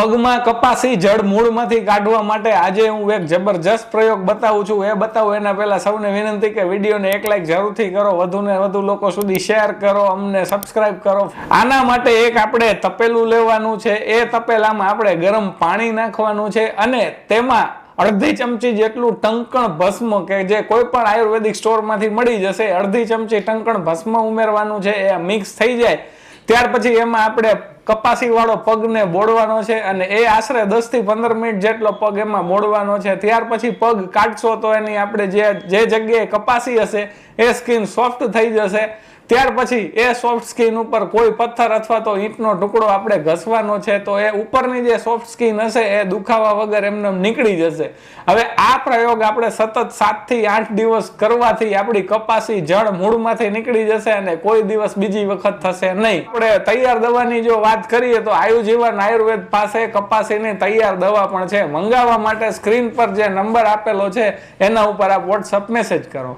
પગમાં કપાસી જળ મૂળમાંથી કાઢવા માટે આજે હું એક જબરજસ્ત પ્રયોગ બતાવું છું. એ બતાવું, એના પહેલાં સૌને વિનંતી કે વિડીયોને એક લાઈક જરૂરથી કરો વધુ ને વધુ લોકો સુધી શેર કરો, અમને સબસ્ક્રાઇબ કરો. આના માટે એક આપણે તપેલું લેવાનું છે. એ તપેલામાં આપણે ગરમ પાણી નાખવાનું છે અને તેમાં અડધી ચમચી જેટલું ટંકણ ભસ્મ કે જે કોઈ પણ આયુર્વેદિક સ્ટોરમાંથી મળી જશે, અડધી ચમચી ટંકણ ભસ્મ ઉમેરવાનું છે. એ મિક્સ થઈ જાય. ત્યાર પછી એમાં આપણે કપાસી વાળો પગને બોળવાનો છે અને એ આશરે દસથી પંદર મિનિટ જેટલો પગ એમાં બોળવાનો છે. ત્યાર પછી પગ કાઢશો તો એની આપણે જે જે જગ્યાએ કપાસી હશે, એ સ્કીન સોફ્ટ થઈ જશે. ત્યાર પછી એ સોફ્ટ સ્કીન ઉપર કોઈ પથ્થર અથવા તો ઈંટનો ટુકડો આપણે ઘસવાનો છે તો એ ઉપરની જે સોફ્ટ સ્કીન હશે, એ દુખાવા વગર એમને નીકળી જશે. હવે આ પ્રયોગ આપણે સતત સાતથી આઠ દિવસ કરવાથી આપણી કપાસી જળ મૂળમાંથી નીકળી જશે અને કોઈ દિવસ બીજી વખત થશે નહીં. આપણે તૈયાર દવાની જો વાત કરીએ તો આયુજીવન આયુર્વેદ પાસે કપાસીની તૈયાર દવા પણ છે. મંગાવવા માટે સ્ક્રીન પર જે નંબર આપેલો છે, એના ઉપર આપ વોટ્સઅપ મેસેજ કરો.